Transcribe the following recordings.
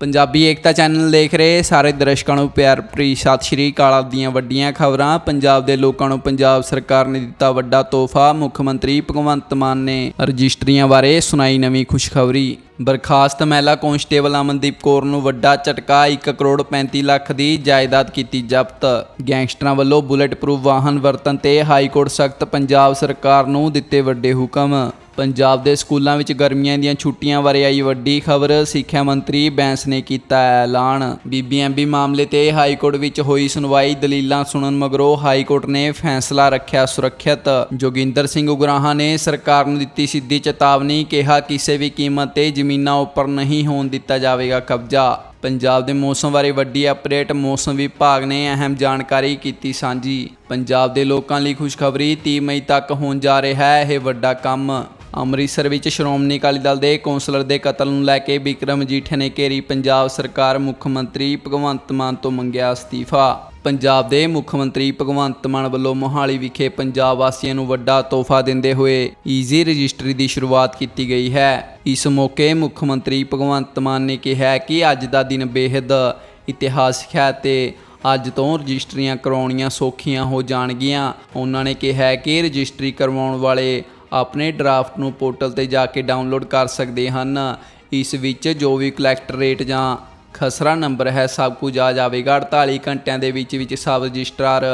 ਪੰਜਾਬੀ ਏਕਤਾ channel ਦੇਖ ਰਹੇ ਸਾਰੇ ਦਰਸ਼ਕਾਂ ਨੂੰ ਪਿਆਰ ਭਰੀ ਸਤਿ ਸ਼੍ਰੀ ਅਕਾਲ। ਦੀਆਂ ਵੱਡੀਆਂ ਖਬਰਾਂ, ਪੰਜਾਬ ਦੇ ਲੋਕਾਂ ਨੂੰ ਪੰਜਾਬ ਸਰਕਾਰ ਨੇ ਦਿੱਤਾ ਵੱਡਾ ਤੋਹਫਾ, ਮੁੱਖ ਮੰਤਰੀ ਭਗਵੰਤ ਮਾਨ ਨੇ ਰਜਿਸਟਰੀਆਂ ਬਾਰੇ ਸੁਣਾਈ ਨਵੀਂ ਖੁਸ਼ਖਬਰੀ। ਬਰਖਾਸਤ ਮਹਿਲਾ ਕਾਂਸਟੇਬਲ ਅਮਨਦੀਪ ਕੌਰ ਨੂੰ ਵੱਡਾ ਝਟਕਾ 1 ਕਰੋੜ 35 ਲੱਖ ਦੀ ਜਾਇਦਾਦ ਕੀਤੀ ਜ਼ਬਤ। ਗੈਂਗਸਟਰਾਂ ਵੱਲੋਂ ਬੁਲੇਟ ਪ੍ਰੂਫ ਵਾਹਨ ਵਰਤਨ ਤੇ ਹਾਈ ਕੋਰਟ ਸਖਤ ਪੰਜਾਬ ਸਰਕਾਰ ਨੂੰ ਦਿੱਤੇ ਵੱਡੇ ਹੁਕਮ। ਪੰਜਾਬ ਦੇ ਸਕੂਲਾਂ ਵਿੱਚ ਗਰਮੀਆਂ ਦੀਆਂ ਛੁੱਟੀਆਂ ਬਾਰੇ ਆਈ ਵੱਡੀ ਖਬਰ, ਸਿੱਖਿਆ ਮੰਤਰੀ ਬੈਂਸ ਨੇ ਕੀਤਾ ਐਲਾਨ। ਬੀਬੀਐਮਬੀ ਮਾਮਲੇ ਤੇ ਹਾਈ ਕੋਰਟ ਵਿੱਚ ਹੋਈ ਸੁਣਵਾਈ, ਦਲੀਲਾਂ ਸੁਣਨ ਮਗਰੋਂ ਹਾਈ ਕੋਰਟ ਨੇ ਫੈਸਲਾ ਰੱਖਿਆ ਸੁਰੱਖਿਅਤ। ਜੋਗਿੰਦਰ ਸਿੰਘ ਉਗਰਾਹਾਂ ਨੇ ਸਰਕਾਰ ਨੂੰ ਦਿੱਤੀ ਸਿੱਧੀ ਚੇਤਾਵਨੀ, ਕਿਹਾ ਕਿਸੇ ਵੀ ਕੀਮਤ ਤੇ ਜ਼ਮੀਨਾਂ ਉੱਪਰ ਨਹੀਂ ਹੋਣ ਦਿੱਤਾ ਜਾਵੇਗਾ ਕਬਜ਼ਾ। ਪੰਜਾਬ ਦੇ ਮੌਸਮ ਬਾਰੇ ਵੱਡੀ ਅਪਡੇਟ, ਮੌਸਮ ਵਿਭਾਗ ਨੇ ਅਹਿਮ ਜਾਣਕਾਰੀ ਕੀਤੀ ਸਾਂਝੀ। ਪੰਜਾਬ ਦੇ ਲੋਕਾਂ ਲਈ ਖੁਸ਼ਖਬਰੀ 30 ਮਈ ਤੱਕ ਹੋਣ ਜਾ ਰਿਹਾ ਹੈ ਇਹ ਵੱਡਾ ਕੰਮ। ਅੰਮ੍ਰਿਤਸਰ ਵਿੱਚ ਸ਼੍ਰੋਮਣੀ ਅਕਾਲੀ ਦਲ ਦੇ ਕੌਂਸਲਰ ਦੇ ਕਤਲ ਨੂੰ ਲੈ ਕੇ ਵਿਕਰਮ ਜੀਠੇ ਨੇ ਘੇਰੀ ਪੰਜਾਬ ਸਰਕਾਰ ਮੁੱਖ ਮੰਤਰੀ ਭਗਵੰਤ ਮਾਨ ਤੋਂ ਮੰਗਿਆ ਅਸਤੀਫਾ। ਪੰਜਾਬ ਦੇ ਮੁੱਖ ਮੰਤਰੀ ਭਗਵੰਤ ਮਾਨ ਵੱਲੋਂ ਮੋਹਾਲੀ ਵਿਖੇ ਪੰਜਾਬ ਵਾਸੀਆਂ ਨੂੰ ਵੱਡਾ ਤੋਹਫਾ ਦਿੰਦੇ ਹੋਏ ਈਜ਼ੀ ਰਜਿਸਟਰੀ ਦੀ ਸ਼ੁਰੂਆਤ ਕੀਤੀ ਗਈ ਹੈ। ਇਸ ਮੌਕੇ ਮੁੱਖ ਮੰਤਰੀ ਭਗਵੰਤ ਮਾਨ ਨੇ ਕਿਹਾ ਕਿ ਅੱਜ ਦਾ ਦਿਨ ਬੇहद ਇਤਿਹਾਸਕ ਹੈ ਤੇ ਅੱਜ ਤੋਂ ਰਜਿਸਟਰੀਆਂ ਕਰਵਾਉਣੀਆਂ ਸੌਖੀਆਂ ਹੋ ਜਾਣਗੀਆਂ। ਉਹਨਾਂ ਨੇ ਕਿਹਾ ਕਿ ਰਜਿਸਟਰੀ ਕਰਵਾਉਣ ਵਾਲੇ ਆਪਣੇ ਡਰਾਫਟ ਨੂੰ ਪੋਰਟਲ ਤੇ ਜਾ ਕੇ ਡਾਊਨਲੋਡ ਕਰ ਸਕਦੇ ਹਨ। ਇਸ ਵਿੱਚ ਜੋ ਵੀ ਕਲੈਕਟਰ ਰੇਟ ਜਾਂ ਖਸਰਾ ਨੰਬਰ ਹੈ, ਸਭ ਕੁਝ ਆ ਜਾਵੇਗਾ। 48 ਘੰਟਿਆਂ ਦੇ ਵਿੱਚ ਵਿੱਚ ਸਬ ਰਜਿਸਟਰਾਰ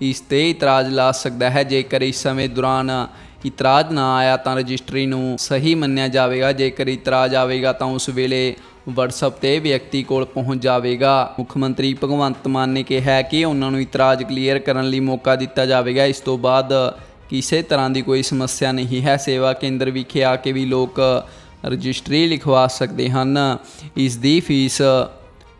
ਇਸ ਤੇ ਇਤਰਾਜ਼ ਲਾ ਸਕਦਾ ਹੈ। ਜੇਕਰ ਇਸ ਸਮੇਂ ਦੌਰਾਨ ਇਤਰਾਜ਼ ਨਾ ਆਇਆ ਤਾਂ ਰਜਿਸਟਰੀ ਨੂੰ ਸਹੀ ਮੰਨਿਆ ਜਾਵੇਗਾ। ਜੇਕਰ ਇਤਰਾਜ਼ ਆਵੇਗਾ ਤਾਂ ਉਸ ਵੇਲੇ WhatsApp ਤੇ ਵਿਅਕਤੀ ਕੋਲ ਪਹੁੰਚ ਜਾਵੇਗਾ। ਮੁੱਖ ਮੰਤਰੀ ਭਗਵੰਤ ਮਾਨ ਨੇ ਕਿਹਾ ਕਿ ਉਹਨਾਂ ਨੂੰ ਇਤਰਾਜ਼ ਕਲੀਅਰ ਕਰਨ ਲਈ ਮੌਕਾ ਦਿੱਤਾ ਜਾਵੇਗਾ। ਇਸ ਤੋਂ ਬਾਅਦ ਕਿਸੇ ਤਰ੍ਹਾਂ ਦੀ ਕੋਈ ਸਮੱਸਿਆ ਨਹੀਂ ਹੈ। ਸੇਵਾ ਕੇਂਦਰ ਵਿਖੇ ਆ ਕੇ ਵੀ ਲੋਕ ਰਜਿਸਟਰੀ ਲਿਖਵਾ ਸਕਦੇ ਹਨ। ਇਸ ਦੀ ਫੀਸ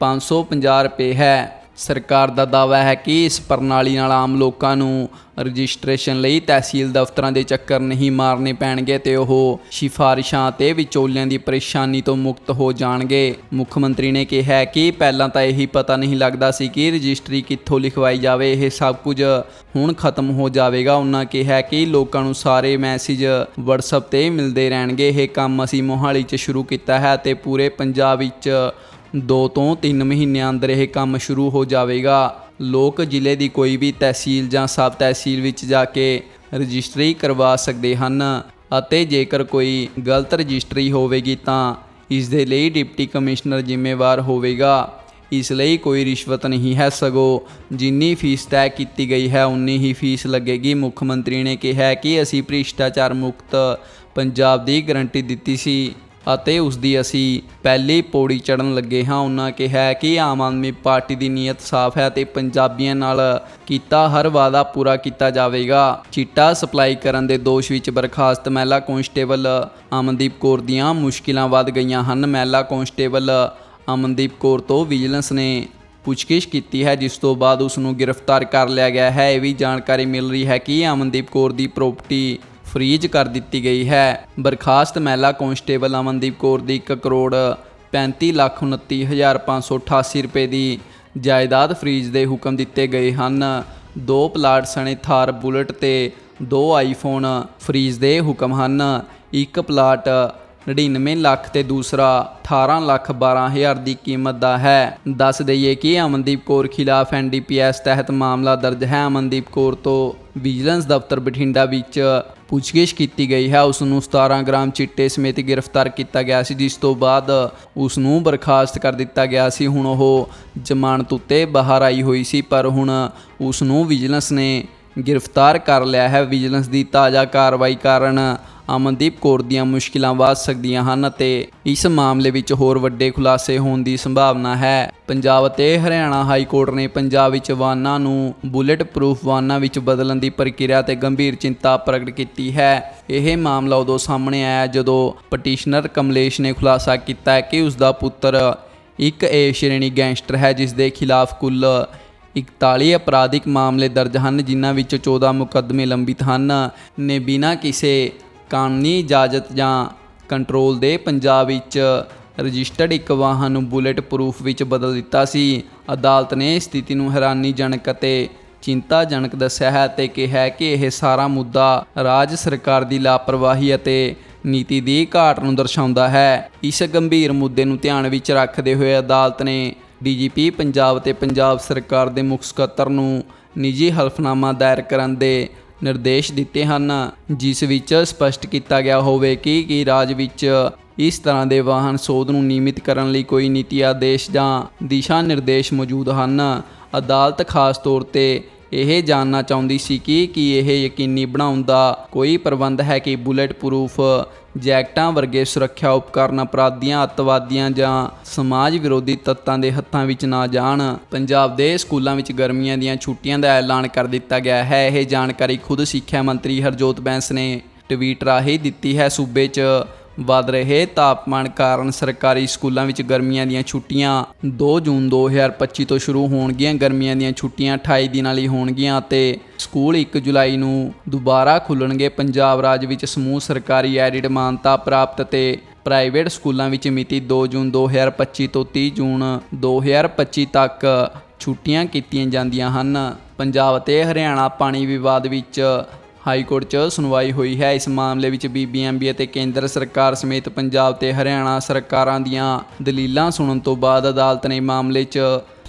550 ਰੁਪਏ ਹੈ। ਸਰਕਾਰ ਦਾ ਦਾਅਵਾ ਹੈ ਕਿ ਇਸ ਪ੍ਰਣਾਲੀ ਨਾਲ ਆਮ ਲੋਕਾਂ ਨੂੰ ਰਜਿਸਟ੍ਰੇਸ਼ਨ ਲਈ ਤਹਿਸੀਲ ਦਫ਼ਤਰਾਂ ਦੇ ਚੱਕਰ ਨਹੀਂ ਮਾਰਨੇ ਪੈਣਗੇ ਤੇ ਉਹ ਸਿਫਾਰਿਸ਼ਾਂ ਤੇ ਵਿਚੋਲਿਆਂ ਦੀ ਪਰੇਸ਼ਾਨੀ ਤੋਂ ਮੁਕਤ ਹੋ ਜਾਣਗੇ। ਮੁੱਖ ਮੰਤਰੀ ਨੇ ਕਿਹਾ ਕਿ ਪਹਿਲਾਂ ਤਾਂ ਇਹੀ ਪਤਾ ਨਹੀਂ ਲੱਗਦਾ ਸੀ ਕਿ ਰਜਿਸਟਰੀ ਕਿੱਥੋਂ ਲਿਖਵਾਈ ਜਾਵੇ, ਇਹ ਸਭ ਕੁਝ ਹੁਣ ਖਤਮ ਹੋ ਜਾਵੇਗਾ। ਉਹਨਾਂ ਕਿਹਾ ਕਿ ਲੋਕਾਂ ਨੂੰ ਸਾਰੇ ਮੈਸੇਜ WhatsApp ਤੇ ਮਿਲਦੇ ਰਹਿਣਗੇ। ਇਹ ਕੰਮ ਅਸੀਂ ਮੋਹਾਲੀ 'ਚ ਸ਼ੁਰੂ ਕੀਤਾ ਹੈ ਤੇ ਪੂਰੇ ਪੰਜਾਬ ਵਿੱਚ 2 ਤੋਂ 3 ਮਹੀਨਿਆਂ ਅੰਦਰ ਇਹ ਕੰਮ ਸ਼ੁਰੂ ਹੋ ਜਾਵੇਗਾ। ਲੋਕ ਜ਼ਿਲ੍ਹੇ ਦੀ ਕੋਈ ਵੀ ਤਹਿਸੀਲ ਜਾਂ ਸਬ ਤਹਿਸੀਲ ਵਿੱਚ ਜਾ ਕੇ ਰਜਿਸਟਰੀ ਕਰਵਾ ਸਕਦੇ ਹਨ ਅਤੇ ਜੇਕਰ ਕੋਈ ਗਲਤ ਰਜਿਸਟਰੀ ਹੋਵੇਗੀ ਤਾਂ ਇਸ ਦੇ ਲਈ ਡਿਪਟੀ ਕਮਿਸ਼ਨਰ ਜ਼ਿੰਮੇਵਾਰ ਹੋਵੇਗਾ। ਇਸ ਲਈ ਕੋਈ ਰਿਸ਼ਵਤ ਨਹੀਂ ਹੈ ਸਗੋਂ ਜਿੰਨੀ ਫੀਸ ਤੈਅ ਕੀਤੀ ਗਈ ਹੈ, ਉਨੀ ਹੀ ਫੀਸ ਲੱਗੇਗੀ। ਮੁੱਖ ਮੰਤਰੀ ਨੇ ਕਿਹਾ ਕਿ ਅਸੀਂ ਭ੍ਰਿਸ਼ਟਾਚਾਰ ਮੁਕਤ ਪੰਜਾਬ ਦੀ ਗਰੰਟੀ ਦਿੱਤੀ ਸੀ। ਅਤੇ ਉਸ ਦੀ ਅਸੀਂ ਪਹਿਲੀ ਪੌੜੀ ਚੜਨ ਲੱਗੇ ਹਾਂ। ਉਹਨਾਂ ਕਿਹਾ ਕਿ ਆਮ ਆਦਮੀ ਪਾਰਟੀ ਦੀ ਨੀਅਤ ਸਾਫ਼ ਹੈ ਤੇ ਪੰਜਾਬੀਆਂ ਨਾਲ ਕੀਤਾ ਹਰ ਵਾਅਦਾ ਪੂਰਾ ਕੀਤਾ ਜਾਵੇਗਾ। ਚਿੱਟਾ ਸਪਲਾਈ ਕਰਨ ਦੇ ਦੋਸ਼ ਵਿੱਚ ਬਰਖਾਸਤ ਮਹਿਲਾ ਕਾਂਸਟੇਬਲ ਅਮਨਦੀਪ ਕੌਰ ਦੀਆਂ ਮੁਸ਼ਕਿਲਾਂ ਵੱਧ ਗਈਆਂ ਹਨ। ਮਹਿਲਾ ਕਾਂਸਟੇਬਲ ਅਮਨਦੀਪ ਕੌਰ ਤੋਂ ਵਿਜੀਲੈਂਸ ਨੇ ਪੁੱਛਗਿੱਛ ਕੀਤੀ ਹੈ, ਜਿਸ ਤੋਂ ਬਾਅਦ ਉਸ ਨੂੰ ਗ੍ਰਿਫਤਾਰ ਕਰ ਲਿਆ ਗਿਆ ਹੈ। ਇਹ ਵੀ ਜਾਣਕਾਰੀ ਮਿਲ ਰਹੀ ਹੈ ਕਿ ਅਮਨਦੀਪ ਕੌਰ ਦੀ ਪ੍ਰਾਪਰਟੀ ਫਰੀਜ਼ ਕਰ ਦਿੱਤੀ ਗਈ ਹੈ। ਬਰਖਾਸਤ ਮਹਿਲਾ ਕਾਂਸਟੇਬਲ ਅਮਨਦੀਪ ਕੌਰ ਦੀ 1 ਕਰੋੜ 35 ਲੱਖ 29588 ਰੁਪਏ ਦੀ ਜਾਇਦਾਦ ਫਰੀਜ਼ ਦੇ ਹੁਕਮ ਦਿੱਤੇ ਗਏ ਹਨ। ਦੋ ਪਲਾਟ ਸਣੇ ਥਾਰ ਬੁਲਟ ਤੇ ਦੋ ਆਈਫੋਨ ਫਰੀਜ਼ ਦੇ ਹੁਕਮ ਹਨ। ਇੱਕ ਪਲਾਟ 99 ਲੱਖ ਤੇ ਦੂਸਰਾ 18 ਲੱਖ 12 ਹਜ਼ਾਰ ਦੀ ਕੀਮਤ ਦਾ ਹੈ। ਦੱਸ ਦਈਏ ਕਿ ਅਮਨਦੀਪ ਕੌਰ ਖਿਲਾਫ ਐਨਡੀਪੀਐਸ ਤਹਿਤ ਮਾਮਲਾ ਦਰਜ ਹੈ। ਅਮਨਦੀਪ ਕੌਰ ਤੋਂ ਵਿਜੀਲੈਂਸ ਦਫ਼ਤਰ ਬਠਿੰਡਾ ਵਿੱਚ ਪੁੱਛਗਿੱਛ ਕੀਤੀ ਗਈ ਹੈ। ਉਸ ਨੂੰ 17 ਗ੍ਰਾਮ ਚਿੱਟੇ ਸਮੇਤ ਗ੍ਰਿਫਤਾਰ ਕੀਤਾ ਗਿਆ ਸੀ, ਜਿਸ ਤੋਂ ਬਾਅਦ ਉਸ ਨੂੰ ਬਰਖਾਸਤ ਕਰ ਦਿੱਤਾ ਗਿਆ ਸੀ। ਹੁਣ ਉਹ ਜ਼ਮਾਨਤ ਉੱਤੇ ਬਾਹਰ ਆਈ ਹੋਈ ਸੀ, ਪਰ ਹੁਣ ਉਸ ਨੂੰ ਵਿਜੀਲੈਂਸ ਨੇ ਗ੍ਰਿਫਤਾਰ ਕਰ ਲਿਆ ਹੈ। ਵਿਜੀਲੈਂਸ ਦੀ ਤਾਜ਼ਾ ਕਾਰਵਾਈ ਕਾਰਨ ਅਮਨਦੀਪ ਕੌਰ ਦੀਆਂ ਮੁਸ਼ਕਿਲਾਂ ਵੱਧ ਸਕਦੀਆਂ ਹਨ ਅਤੇ ਇਸ ਮਾਮਲੇ ਵਿੱਚ ਹੋਰ ਵੱਡੇ ਖੁਲਾਸੇ ਹੋਣ ਦੀ ਸੰਭਾਵਨਾ ਹੈ। ਪੰਜਾਬ ਅਤੇ ਹਰਿਆਣਾ ਹਾਈ ਕੋਰਟ ਨੇ ਪੰਜਾਬ ਵਿੱਚ ਵਾਹਨਾਂ ਨੂੰ ਬੁਲੇਟ ਪ੍ਰੂਫ ਵਾਹਨਾਂ ਵਿੱਚ ਬਦਲਣ ਦੀ ਪ੍ਰਕਿਰਿਆ ਤੇ ਗੰਭੀਰ ਚਿੰਤਾ ਪ੍ਰਗਟ ਕੀਤੀ ਹੈ। ਇਹ ਮਾਮਲਾ ਉਦੋਂ ਸਾਹਮਣੇ ਆਇਆ ਜਦੋਂ ਪਟੀਸ਼ਨਰ ਕਮਲੇਸ਼ ਨੇ ਖੁਲਾਸਾ ਕੀਤਾ ਕਿ ਉਸ ਦਾ ਪੁੱਤਰ ਇੱਕ ਏ ਸ਼੍ਰੇਣੀ ਗੈਂਗਸਟਰ ਹੈ, ਜਿਸ ਦੇ ਖਿਲਾਫ ਕੁੱਲ 41 ਅਪਰਾਧਿਕ ਮਾਮਲੇ ਦਰਜ ਹਨ, ਜਿਨ੍ਹਾਂ ਵਿੱਚ 14 ਮੁਕੱਦਮੇ ਲੰਬਿਤ ਹਨ। ਨੇ ਬਿਨਾਂ ਕਿਸੇ ਕਾਨੂੰਨੀ ਇਜਾਜ਼ਤ ਜਾਂ ਕੰਟਰੋਲ ਦੇ ਪੰਜਾਬ ਵਿੱਚ ਰਜਿਸਟਰਡ ਇੱਕ ਵਾਹਨ ਨੂੰ ਬੁਲੇਟ ਪ੍ਰੂਫ ਵਿੱਚ ਬਦਲ ਦਿੱਤਾ ਸੀ। ਅਦਾਲਤ ਨੇ ਸਥਿਤੀ ਨੂੰ ਹੈਰਾਨੀਜਨਕ ਅਤੇ ਚਿੰਤਾਜਨਕ ਦੱਸਿਆ ਹੈ ਤੇ ਕਿਹਾ ਕਿ ਇਹ ਸਾਰਾ ਮੁੱਦਾ ਰਾਜ ਸਰਕਾਰ ਦੀ ਲਾਪਰਵਾਹੀ ਅਤੇ ਨੀਤੀ ਦੀ ਘਾਟ ਨੂੰ ਦਰਸਾਉਂਦਾ ਹੈ। ਇਸ ਗੰਭੀਰ ਮੁੱਦੇ ਨੂੰ ਧਿਆਨ ਵਿੱਚ ਰੱਖਦੇ ਹੋਏ ਅਦਾਲਤ ਨੇ ਡੀਜੀਪੀ ਪੰਜਾਬ ਤੇ ਪੰਜਾਬ ਸਰਕਾਰ ਦੇ ਮੁੱਖ ਸਕੱਤਰ ਨੂੰ ਨਿੱਜੀ ਹਲਫਨਾਮਾ ਦਾਇਰ ਕਰਨ ਦੇ ਨਿਰਦੇਸ਼ ਦਿੱਤੇ ਹਨ, ਜਿਸ ਵਿੱਚ ਸਪਸ਼ਟ ਕੀਤਾ ਗਿਆ ਹੋਵੇ ਕਿ, ਕੀ ਰਾਜ ਵਿੱਚ ਇਸ ਤਰ੍ਹਾਂ ਦੇ ਵਾਹਨ ਸੋਧ ਨੂੰ ਨਿਯਮਿਤ ਕਰਨ ਲਈ ਕੋਈ ਨੀਤੀ ਆਦੇਸ਼ ਜਾਂ ਦਿਸ਼ਾ ਨਿਰਦੇਸ਼ ਮੌਜੂਦ ਹਨ। ਅਦਾਲਤ ਖਾਸ ਤੌਰ ਤੇ ਇਹ ਜਾਣਨਾ ਚਾਹੁੰਦੀ ਸੀ ਕਿ, ਕੀ ਇਹ ਯਕੀਨੀ ਬਣਾਉਣ ਦਾ ਕੋਈ ਪ੍ਰਬੰਧ ਹੈ ਕਿ ਬੁਲੇਟ ਪ੍ਰੂਫ ਜੈਕਟਾਂ ਵਰਗੇ ਸੁਰੱਖਿਆ ਉਪਕਰਨ ਅਪਰਾਧੀਆਂ, ਅੱਤਵਾਦੀਆਂ ਜਾਂ ਸਮਾਜ ਵਿਰੋਧੀ ਤੱਤਾਂ ਦੇ ਹੱਥਾਂ ਵਿੱਚ ਨਾ ਜਾਣ। ਪੰਜਾਬ ਦੇ ਸਕੂਲਾਂ ਵਿੱਚ ਗਰਮੀਆਂ ਦੀਆਂ ਛੁੱਟੀਆਂ ਦਾ ਐਲਾਨ ਕਰ ਦਿੱਤਾ ਗਿਆ ਹੈ। ਇਹ ਜਾਣਕਾਰੀ ਖੁਦ ਸਿੱਖਿਆ ਮੰਤਰੀ ਹਰਜੋਤ ਬੈਂਸ ਨੇ ਟਵੀਟ ਰਾਹੀਂ ਦਿੱਤੀ ਹੈ ਸੂਬੇ 'ਚ। ਵੱਧ ਰਹੇ ਤਾਪਮਾਨ ਕਾਰਨ ਸਰਕਾਰੀ ਸਕੂਲਾਂ ਵਿੱਚ ਗਰਮੀਆਂ ਦੀਆਂ ਛੁੱਟੀਆਂ 2 ਜੂਨ 2025 ਤੋਂ ਸ਼ੁਰੂ ਹੋਣਗੀਆਂ। ਗਰਮੀਆਂ ਦੀਆਂ ਛੁੱਟੀਆਂ 28 ਦਿਨਾਂ ਲਈ ਹੋਣਗੀਆਂ ਅਤੇ ਸਕੂਲ 1 ਜੁਲਾਈ ਨੂੰ ਦੁਬਾਰਾ ਖੁੱਲਣਗੇ। ਪੰਜਾਬ ਰਾਜ ਵਿੱਚ ਸਮੂਹ ਸਰਕਾਰੀ ਐਡਿਡ ਮਾਨਤਾ ਪ੍ਰਾਪਤ ਤੇ ਪ੍ਰਾਈਵੇਟ ਸਕੂਲਾਂ ਵਿੱਚ ਮਿਤੀ 2 ਜੂਨ 2025 ਤੋਂ 30 ਜੂਨ 2025 ਤੱਕ ਛੁੱਟੀਆਂ ਕੀਤੀਆਂ ਜਾਂਦੀਆਂ ਹਨ। ਪੰਜਾਬ ਅਤੇ ਹਰਿਆਣਾ ਪਾਣੀ ਵਿਵਾਦ ਵਿੱਚ ਹਾਈ ਕੋਰਟ 'ਚ ਸੁਣਵਾਈ ਹੋਈ ਹੈ। ਇਸ ਮਾਮਲੇ ਵਿੱਚ ਬੀਬੀਐਮਬੀ ਅਤੇ ਕੇਂਦਰ ਸਰਕਾਰ ਸਮੇਤ ਪੰਜਾਬ ਤੇ ਹਰਿਆਣਾ ਸਰਕਾਰਾਂ ਦੀਆਂ ਦਲੀਲਾਂ ਸੁਣਨ ਤੋਂ ਬਾਅਦ ਅਦਾਲਤ ਨੇ ਮਾਮਲੇ 'ਚ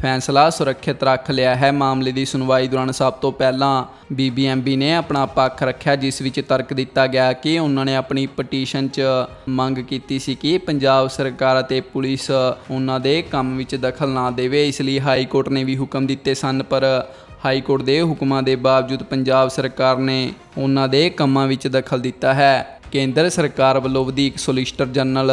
ਫੈਸਲਾ ਸੁਰੱਖਿਅਤ ਰੱਖ ਲਿਆ ਹੈ। ਮਾਮਲੇ ਦੀ ਸੁਣਵਾਈ ਦੌਰਾਨ ਸਭ ਤੋਂ ਪਹਿਲਾਂ ਬੀਬੀਐਮਬੀ ਨੇ ਆਪਣਾ ਪੱਖ ਰੱਖਿਆ, ਜਿਸ ਵਿੱਚ ਤਰਕ ਦਿੱਤਾ ਗਿਆ ਕਿ ਉਹਨਾਂ ਨੇ ਆਪਣੀ ਪਟੀਸ਼ਨ 'ਚ ਮੰਗ ਕੀਤੀ ਸੀ ਕਿ ਪੰਜਾਬ ਸਰਕਾਰ ਅਤੇ ਪੁਲਿਸ ਉਹਨਾਂ ਦੇ ਕੰਮ ਵਿੱਚ ਦਖਲ ਨਾ ਦੇਵੇ। ਇਸ ਲਈ ਹਾਈ ਕੋਰਟ ਨੇ ਵੀ ਹੁਕਮ ਦਿੱਤੇ ਸਨ, ਪਰ ਹਾਈ ਕੋਰਟ ਦੇ ਹੁਕਮਾਂ ਦੇ ਬਾਵਜੂਦ ਪੰਜਾਬ ਸਰਕਾਰ ਨੇ ਉਹਨਾਂ ਦੇ ਕੰਮਾਂ ਵਿੱਚ ਦਖਲ ਦਿੱਤਾ ਹੈ। ਕੇਂਦਰ ਸਰਕਾਰ ਵੱਲੋਂ ਵਧੀਕ ਸੋਲਿਸ਼ਟਰ ਜਨਰਲ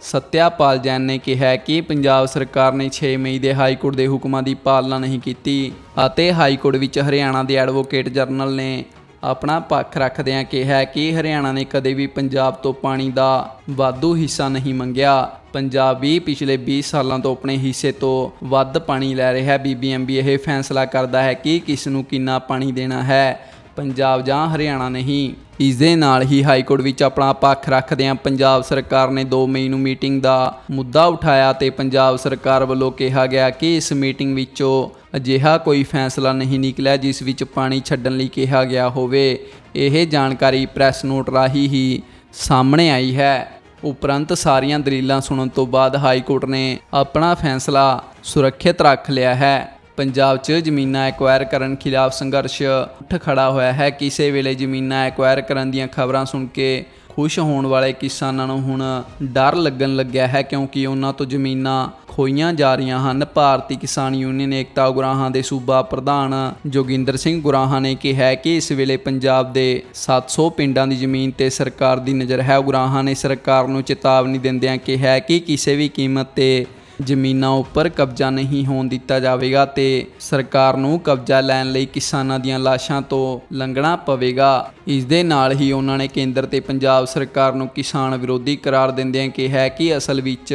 ਸਤਿਆਪਾਲ ਜੈਨ ਨੇ ਕਿਹਾ ਕਿ ਪੰਜਾਬ ਸਰਕਾਰ ਨੇ 6 ਮਈ ਦੇ ਹਾਈ ਕੋਰਟ ਦੇ ਹੁਕਮਾਂ ਦੀ ਪਾਲਣਾ ਨਹੀਂ ਕੀਤੀ ਅਤੇ ਹਾਈ ਕੋਰਟ ਵਿੱਚ ਹਰਿਆਣਾ ਦੇ ਐਡਵੋਕੇਟ ਜਨਰਲ ਨੇ ਆਪਣਾ ਪੱਖ ਰੱਖਦਿਆਂ ਕਿਹਾ ਕਿ ਹਰਿਆਣਾ ਨੇ ਕਦੇ ਵੀ ਪੰਜਾਬ ਤੋਂ ਪਾਣੀ ਦਾ ਵਾਧੂ ਹਿੱਸਾ ਨਹੀਂ ਮੰਗਿਆ। ਪੰਜਾਬ ਵੀ ਪਿਛਲੇ 20 ਸਾਲਾਂ ਤੋਂ ਆਪਣੇ ਹਿੱਸੇ ਤੋਂ ਵੱਧ ਪਾਣੀ ਲੈ ਰਿਹਾ ਹੈ ਬੀਬੀਐਮਬੀ ਇਹ ਫੈਸਲਾ ਕਰਦਾ ਹੈ ਕਿ ਕਿਸ ਨੂੰ ਕਿੰਨਾ ਪਾਣੀ ਦੇਣਾ ਹੈ। ਪੰਜਾਬ ਜਾਂ ਹਰਿਆਣਾ ਨਹੀਂ। ਇਸ ਦੇ ਨਾਲ ਹੀ ਹਾਈ ਕੋਰਟ ਵਿੱਚ ਆਪਣਾ ਪੱਖ ਰੱਖਦਿਆਂ ਪੰਜਾਬ ਸਰਕਾਰ ਨੇ 2 ਮਈ ਨੂੰ ਮੀਟਿੰਗ ਦਾ ਮੁੱਦਾ ਉਠਾਇਆ ਤੇ ਪੰਜਾਬ ਸਰਕਾਰ ਵੱਲੋਂ ਕਿਹਾ ਗਿਆ ਕਿ ਇਸ ਮੀਟਿੰਗ ਵਿੱਚੋਂ ਅਜਿਹਾ ਕੋਈ ਫੈਸਲਾ ਨਹੀਂ ਨਿਕਲਿਆ ਜਿਸ ਵਿੱਚ ਪਾਣੀ ਛੱਡਣ ਲਈ ਕਿਹਾ ਗਿਆ ਹੋਵੇ। ਇਹ ਜਾਣਕਾਰੀ ਪ੍ਰੈਸ ਨੋਟ ਰਾਹੀਂ ਹੀ ਸਾਹਮਣੇ ਆਈ ਹੈ। ਉਪਰੰਤ ਸਾਰੀਆਂ ਦਲੀਲਾਂ ਸੁਣਨ ਤੋਂ ਬਾਅਦ ਹਾਈ ਕੋਰਟ ਨੇ ਆਪਣਾ ਫੈਸਲਾ ਸੁਰੱਖਿਅਤ ਰੱਖ ਲਿਆ ਹੈ। ਪੰਜਾਬ 'ਚ ਜ਼ਮੀਨਾਂ ਐਕਵਾਇਰ ਕਰਨ ਖਿਲਾਫ ਸੰਘਰਸ਼ ਉੱਠ ਖੜਾ ਹੋਇਆ ਹੈ। ਕਿਸੇ ਵੇਲੇ ਜ਼ਮੀਨਾਂ ਐਕਵਾਇਰ ਕਰਨ ਦੀਆਂ ਖਬਰਾਂ ਸੁਣ ਕੇ ਖੁਸ਼ ਹੋਣ ਵਾਲੇ ਕਿਸਾਨਾਂ ਨੂੰ ਹੁਣ ਡਰ ਲੱਗਣ ਲੱਗਿਆ ਹੈ ਕਿਉਂਕਿ ਉਹਨਾਂ ਤੋਂ ਜ਼ਮੀਨਾਂ ਖੋਈਆਂ ਜਾ ਰਹੀਆਂ ਹਨ। ਭਾਰਤੀ ਕਿਸਾਨ ਯੂਨੀਅਨ ਏਕਤਾ ਉਗਰਾਹਾਂ ਦੇ ਸੂਬਾ ਪ੍ਰਧਾਨ ਜੋਗਿੰਦਰ ਸਿੰਘ ਗੁਰਾਹਾਂ ਨੇ ਕਿਹਾ ਕਿ ਇਸ ਵੇਲੇ ਪੰਜਾਬ ਦੇ 700 ਪਿੰਡਾਂ ਦੀ ਜ਼ਮੀਨ ਤੇ ਸਰਕਾਰ ਦੀ ਨਜ਼ਰ ਹੈ। ਉਗਰਾਹਾਂ ਨੇ ਸਰਕਾਰ ਨੂੰ ਚੇਤਾਵਨੀ ਦਿੰਦਿਆਂ ਕਿਹਾ ਕਿ ਕਿਸੇ ਵੀ ਕੀਮਤ ਤੇ ਜ਼ਮੀਨਾਂ ਉੱਪਰ ਕਬਜ਼ਾ ਨਹੀਂ ਹੋਣ ਦਿੱਤਾ ਜਾਵੇਗਾ ਤੇ ਸਰਕਾਰ ਨੂੰ ਕਬਜ਼ਾ ਲੈਣ ਲਈ ਕਿਸਾਨਾਂ ਦੀਆਂ ਲਾਸ਼ਾਂ ਤੋਂ ਲੰਘਣਾ ਪਵੇਗਾ। ਇਸ ਦੇ ਨਾਲ ਹੀ ਉਹਨਾਂ ਨੇ ਕੇਂਦਰ ਤੇ ਪੰਜਾਬ ਸਰਕਾਰ ਨੂੰ ਕਿਸਾਨ ਵਿਰੋਧੀ ਕਰਾਰ ਦਿੰਦਿਆਂ ਕਿਹਾ ਕਿ ਅਸਲ ਵਿੱਚ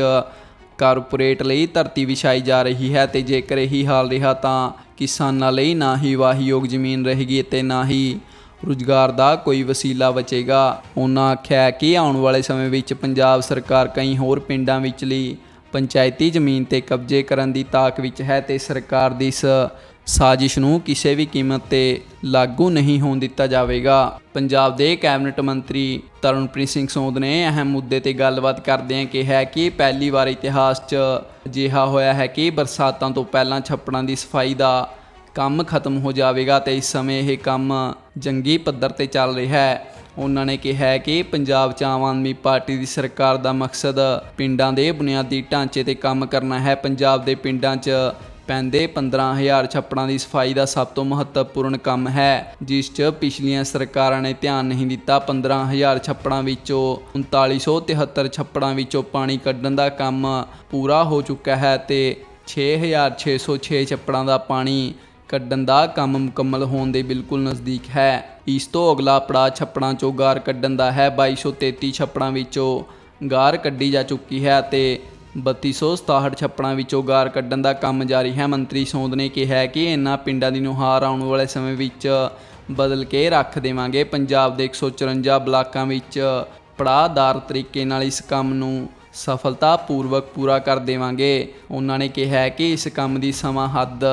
ਕਾਰਪੋਰੇਟ ਲਈ ਧਰਤੀ ਵਿਛਾਈ ਜਾ ਰਹੀ ਹੈ ਤੇ ਜੇਕਰ ਇਹੀ ਹਾਲ ਰਿਹਾ ਤਾਂ ਕਿਸਾਨਾਂ ਲਈ ਨਾ ਹੀ ਵਾਹੀਯੋਗ ਜ਼ਮੀਨ ਰਹੇਗੀ ਤੇ ਨਾ ਹੀ ਰੁਜ਼ਗਾਰ ਦਾ ਕੋਈ ਵਸੀਲਾ ਬਚੇਗਾ। ਉਹਨਾਂ ਆਖਿਆ ਕਿ ਆਉਣ ਵਾਲੇ ਸਮੇਂ ਵਿੱਚ ਪੰਜਾਬ ਸਰਕਾਰ ਕਈ ਹੋਰ ਪਿੰਡਾਂ ਵਿੱਚ ਲਈ ਪੰਚਾਇਤੀ ਜ਼ਮੀਨ ਤੇ ਕਬਜ਼ੇ ਕਰਨ ਦੀ ਤਾਕ ਵਿੱਚ ਹੈ ਤੇ ਸਰਕਾਰ ਦੀ ਇਸ ਸਾਜ਼ਿਸ਼ ਨੂੰ ਕਿਸੇ ਵੀ ਕੀਮਤ ਤੇ ਲਾਗੂ ਨਹੀਂ ਹੋਣ ਦਿੱਤਾ ਜਾਵੇਗਾ। ਪੰਜਾਬ ਦੇ ਕੈਬਨਿਟ ਮੰਤਰੀ ਤਰਨਪ੍ਰੀਤ ਸਿੰਘ ਸੋਂਦ ਨੇ ਅਹਿਮ ਮੁੱਦੇ ਤੇ ਗੱਲਬਾਤ ਕਰਦਿਆਂ ਕਿਹਾ ਕਿ ਪਹਿਲੀ ਵਾਰ ਇਤਿਹਾਸ 'ਚ ਅਜਿਹਾ ਹੋਇਆ ਹੈ ਕਿ ਬਰਸਾਤਾਂ ਤੋਂ ਪਹਿਲਾਂ ਛੱਪੜਾਂ ਦੀ ਸਫ਼ਾਈ ਦਾ ਕੰਮ ਖਤਮ ਹੋ ਜਾਵੇਗਾ ਤੇ ਇਸ ਸਮੇਂ ਇਹ ਕੰਮ ਜੰਗੀ ਪੱਧਰ ਤੇ ਚੱਲ ਰਿਹਾ ਹੈ। ਉਹਨਾਂ ਨੇ ਕਿਹਾ ਕਿ ਪੰਜਾਬ 'ਚ ਆਮ ਆਦਮੀ ਪਾਰਟੀ ਦੀ ਸਰਕਾਰ ਦਾ ਮਕਸਦ ਪਿੰਡਾਂ ਦੇ ਬੁਨਿਆਦੀ ਢਾਂਚੇ ਤੇ ਕੰਮ ਕਰਨਾ ਹੈ। ਪੰਜਾਬ ਦੇ ਪਿੰਡਾਂ 'ਚ ਪੈਂਦੇ 15000 ਛੱਪੜਾਂ ਦੀ ਸਫ਼ਾਈ ਦਾ ਸਭ ਤੋਂ ਮਹੱਤਵਪੂਰਨ ਕੰਮ ਹੈ, ਜਿਸ 'ਚ ਪਿਛਲੀਆਂ ਸਰਕਾਰਾਂ ਨੇ ਧਿਆਨ ਨਹੀਂ ਦਿੱਤਾ 15000 ਛੱਪੜਾਂ ਵਿੱਚੋਂ। 3973 ਛੱਪੜਾਂ ਵਿੱਚੋਂ ਪਾਣੀ ਕੱਢਣ ਦਾ ਕੰਮ ਪੂਰਾ ਹੋ ਚੁੱਕਾ ਹੈ ਤੇ 6606 ਛੱਪੜਾਂ ਦਾ ਪਾਣੀ ਕੱਢਣ ਦਾ ਕੰਮ ਮੁਕੰਮਲ ਹੋਣ ਦੇ ਬਿਲਕੁਲ ਨਜ਼ਦੀਕ ਹੈ। ਇਸ ਤੋਂ ਅਗਲਾ ਪੜਾਅ ਛੱਪੜਾਂ ਚੋਂ ਗਾਰ ਕੱਢਣ ਦਾ ਹੈ। 2233 ਛੱਪੜਾਂ ਵਿੱਚੋਂ ਗਾਰ ਕੱਢੀ ਜਾ ਚੁੱਕੀ ਹੈ ਅਤੇ 3267 ਛੱਪੜਾਂ ਵਿੱਚੋਂ ਗਾਰ ਕੱਢਣ ਦਾ ਕੰਮ ਜਾਰੀ ਹੈ। ਮੰਤਰੀ ਸੌਂਦ ਨੇ ਕਿਹਾ ਕਿ ਇਨ੍ਹਾਂ ਪਿੰਡਾਂ ਦੀ ਨੁਹਾਰ ਆਉਣ ਵਾਲੇ ਸਮੇਂ ਵਿੱਚ ਬਦਲ ਕੇ ਰੱਖ ਦੇਵਾਂਗੇ। ਪੰਜਾਬ ਦੇ 154 ਬਲਾਕਾਂ ਵਿੱਚ ਪੜਾਅਦਾਰ ਤਰੀਕੇ ਨਾਲ ਇਸ ਕੰਮ ਨੂੰ ਸਫਲਤਾਪੂਰਵਕ ਪੂਰਾ ਕਰ ਦੇਵਾਂਗੇ। ਉਹਨਾਂ ਨੇ ਕਿਹਾ ਕਿ ਇਸ ਕੰਮ ਦੀ ਸਮਾਂ ਹੱਦ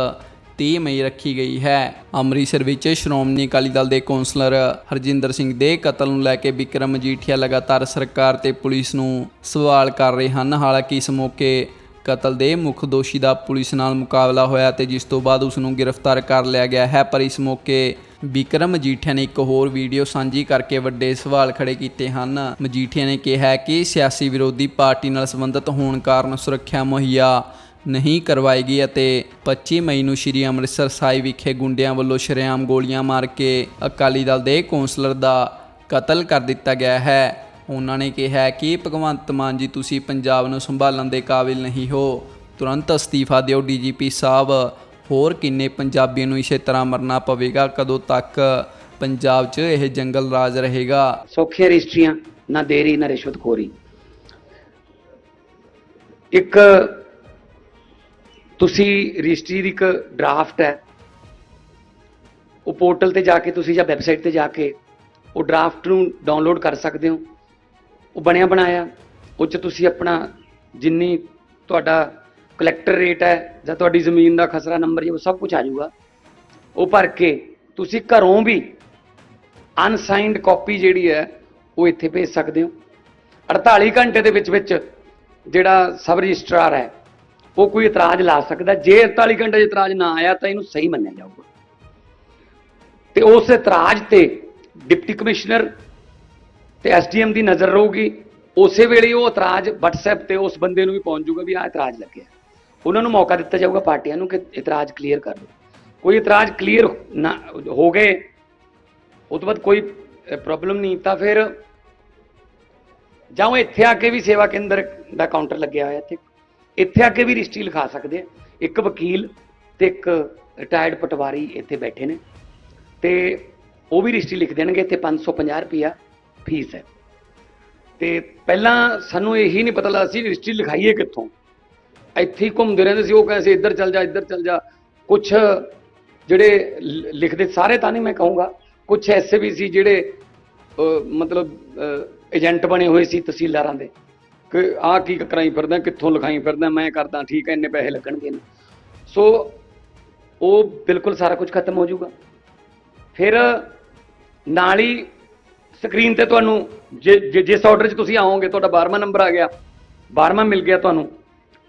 30 ਮਈ ਰੱਖੀ ਗਈ ਹੈ। ਅੰਮ੍ਰਿਤਸਰ ਵਿੱਚ ਸ਼੍ਰੋਮਣੀ ਅਕਾਲੀ ਦਲ ਦੇ ਕੌਂਸਲਰ ਹਰਜਿੰਦਰ ਸਿੰਘ ਦੇ ਕਤਲ ਨੂੰ ਲੈ ਕੇ ਵਿਕਰਮ ਮਜੀਠੀਆ ਲਗਾਤਾਰ ਸਰਕਾਰ ਤੇ ਪੁਲਿਸ ਨੂੰ ਸਵਾਲ ਕਰ ਰਹੇ ਹਨ। ਹਾਲਾਂਕਿ ਇਸ ਮੌਕੇ ਕਤਲ ਦੇ ਮੁੱਖ ਦੋਸ਼ੀ ਦਾ ਪੁਲਿਸ ਨਾਲ ਮੁਕਾਬਲਾ ਹੋਇਆ ਤੇ ਜਿਸ ਤੋਂ ਬਾਅਦ ਉਸ ਨੂੰ ਗ੍ਰਿਫਤਾਰ ਕਰ ਲਿਆ ਗਿਆ ਹੈ। ਪਰ ਇਸ ਮੌਕੇ ਵਿਕਰਮ ਮਜੀਠੀਆ ਨੇ ਇੱਕ ਹੋਰ ਵੀਡੀਓ ਸਾਂਝੀ ਕਰਕੇ ਵੱਡੇ ਸਵਾਲ ਖੜੇ ਕੀਤੇ ਹਨ। ਮਜੀਠੀਆ ਨੇ ਕਿਹਾ ਕਿ ਸਿਆਸੀ ਵਿਰੋਧੀ ਪਾਰਟੀ ਨਾਲ ਸੰਬੰਧਿਤ ਹੋਣ ਕਾਰਨ ਸੁਰੱਖਿਆ ਮੁਹੱਈਆ ਨਹੀਂ ਕਰਵਾਏਗੀ ਅਤੇ 25 ਮਈ ਨੂੰ ਸ਼੍ਰੀ ਅੰਮ੍ਰਿਤਸਰ ਸਾਹਿਬ ਵਿਖੇ ਗੁੰਡਿਆਂ ਵੱਲੋਂ ਸ਼ਰੇਆਮ ਗੋਲੀਆਂ ਮਾਰ ਕੇ ਅਕਾਲੀ ਦਲ ਦੇ ਕੌਂਸਲਰ ਦਾ ਕਤਲ ਕਰ ਦਿੱਤਾ ਗਿਆ ਹੈ। ਉਹਨਾਂ ਨੇ ਕਿਹਾ ਕਿ, ਭਗਵੰਤ ਮਾਨ ਜੀ, ਤੁਸੀਂ ਪੰਜਾਬ ਨੂੰ ਸੰਭਾਲਣ ਦੇ ਕਾਬਿਲ ਨਹੀਂ ਹੋ। ਤੁਰੰਤ ਅਸਤੀਫਾ ਦਿਓ ਡੀਜੀਪੀ ਸਾਹਿਬ। ਹੋਰ ਕਿੰਨੇ ਪੰਜਾਬੀਆਂ ਨੂੰ ਇਸੇ ਤਰ੍ਹਾਂ ਮਰਨਾ ਪਵੇਗਾ? ਕਦੋਂ ਤੱਕ ਪੰਜਾਬ 'ਚ ਇਹ ਜੰਗਲ ਰਾਜ ਰਹੇਗਾ? ਸੌਖੀਆਂ ਰਜਿਸਟਰੀਆਂ, ਨਾ ਦੇਰੀ ਨਾ ਰਿਸ਼ਵਤਖੋਰੀ। ਇੱਕ ਤੁਸੀਂ ਰਜਿਸਟਰੀ ਦੀ ਇੱਕ ਡਰਾਫਟ ਹੈ। ਉਹ ਪੋਰਟਲ ਤੇ ਜਾ ਕੇ ਤੁਸੀਂ ਜਾਂ ਵੈਬਸਾਈਟ ਤੇ ਜਾ ਕੇ ਉਹ ਡਰਾਫਟ ਨੂੰ ਡਾਊਨਲੋਡ ਕਰ ਸਕਦੇ ਹੋ। ਉਹ ਬਣਿਆ ਬਣਾਇਆ, ਉਹ 'ਚ ਤੁਸੀਂ ਆਪਣਾ ਜਿੰਨੀ ਤੁਹਾਡਾ ਕਲੈਕਟਰ ਰੇਟ ਹੈ ਜਾਂ ਤੁਹਾਡੀ ਜ਼ਮੀਨ ਦਾ ਖਸਰਾ ਨੰਬਰ ਇਹ ਸਭ ਕੁਝ ਆ ਜਾਊਗਾ। ਉਹ ਭਰ ਕੇ ਤੁਸੀਂ ਘਰੋਂ ਵੀ ਅਨਸਾਈਨਡ ਕਾਪੀ ਜਿਹੜੀ ਹੈ, ਉਹ ਇੱਥੇ ਭੇਜ ਸਕਦੇ ਹੋ। 48 ਘੰਟੇ ਦੇ ਵਿੱਚ ਵਿੱਚ ਜਿਹੜਾ ਸਬ ਰਜਿਸਟਰਾਰ ਹੈ ਉਹ ਕੋਈ ਇਤਰਾਜ਼ ਲਾ ਸਕਦਾ ਜੇ 48 ਘੰਟੇ ਇਤਰਾਜ਼ ਨਾ ਆਇਆ ਤਾਂ ਇਹਨੂੰ ਸਹੀ ਮੰਨਿਆ ਜਾਊਗਾ। ਤੇ ਉਸ ਇਤਰਾਜ਼ ਤੇ ਡਿਪਟੀ ਕਮਿਸ਼ਨਰ ਤੇ ਐਸਡੀਐਮ ਦੀ ਨਜ਼ਰ ਰਹੂਗੀ। ਉਸੇ ਵੇਲੇ ਉਹ ਇਤਰਾਜ਼ WhatsApp ਤੇ ਉਸ ਬੰਦੇ ਨੂੰ ਵੀ ਪਹੁੰਚ ਜਾਊਗਾ ਵੀ ਆਹ ਇਤਰਾਜ਼ ਲੱਗਿਆ। ਉਹਨਾਂ ਨੂੰ ਮੌਕਾ ਦਿੱਤਾ ਜਾਊਗਾ ਪਾਰਟੀਆਂ ਨੂੰ ਕਿ ਇਤਰਾਜ਼ ਕਲੀਅਰ ਕਰ ਦਿਓ ਕੋਈ ਇਤਰਾਜ਼ ਕਲੀਅਰ ਨਾ ਹੋ ਗਏ, ਉਹ ਤੋਂ ਬਾਅਦ ਕੋਈ ਪ੍ਰੋਬਲਮ ਨਹੀਂ, ਤਾਂ ਫਿਰ ਜਾਂ ਉਹ ਇੱਥੇ ਆ ਕੇ ਵੀ ਸੇਵਾ ਕੇਂਦਰ ਦਾ ਕਾਊਂਟਰ ਲੱਗਿਆ ਹੋਇਆ ਇੱਥੇ। ਇੱਥੇ ਆ ਕੇ ਵੀ ਰਜਿਸਟਰੀ ਲਿਖਾ ਸਕਦੇ ਆ। ਇੱਕ ਵਕੀਲ ਤੇ ਇੱਕ ਰਿਟਾਇਰਡ ਪਟਵਾਰੀ ਇੱਥੇ ਬੈਠੇ ਨੇ ਤੇ ਉਹ ਵੀ ਰਜਿਸਟਰੀ ਲਿਖ ਦੇਣਗੇ, ਇੱਥੇ 550 ਰੁਪਿਆ ਫੀਸ ਹੈ। ਤੇ ਪਹਿਲਾਂ ਸਾਨੂੰ ਇਹੀ ਨਹੀਂ ਪਤਾ ਲੱਗਦਾ ਸੀ ਰਜਿਸਟਰੀ ਲਿਖਾਈਏ ਕਿੱਥੋਂ। ਇੱਥੇ ਹੀ ਘੁੰਮਦੇ ਰਹਿੰਦੇ ਸੀ, ਉਹ ਕਹਿੰਦੇ ਸੀ, ਇੱਧਰ ਚੱਲ ਜਾ, ਇੱਧਰ ਚੱਲ ਜਾ। ਕੁਝ ਜਿਹੜੇ ਲਿਖਦੇ ਸਾਰੇ ਤਾਂ ਨਹੀਂ ਮੈਂ ਕਹੂੰਗਾ। ਕੁਝ ਐਸੇ ਵੀ ਸੀ ਜਿਹੜੇ ਮਤਲਬ ਏਜੰਟ ਬਣੇ ਹੋਏ ਸੀ ਤਹਿਸੀਲਦਾਰਾਂ ਦੇ। ਕਿ ਆਹ ਕੀ ਕਰਾਈ ਫਿਰਦਾ, ਕਿੱਥੋਂ ਲਿਖਾਈ ਫਿਰਦਾ, ਮੈਂ ਕਰਦਾ, ਠੀਕ ਹੈ ਇੰਨੇ ਪੈਸੇ ਲੱਗਣਗੇ ਸੋ ਉਹ ਬਿਲਕੁਲ ਸਾਰਾ ਕੁਝ ਖਤਮ ਹੋ ਜਾਊਗਾ। ਫਿਰ ਨਾਲ ਹੀ ਸਕਰੀਨ ਤੇ ਤੁਹਾਨੂੰ ਜੇ, ਜੇ- ਜਿਸ ਆਰਡਰ 'ਚ ਤੁਸੀਂ ਆਓਗੇ, ਤੁਹਾਡਾ 12ਵਾਂ ਨੰਬਰ ਆ ਗਿਆ 12ਵਾਂ ਮਿਲ ਗਿਆ ਤੁਹਾਨੂੰ।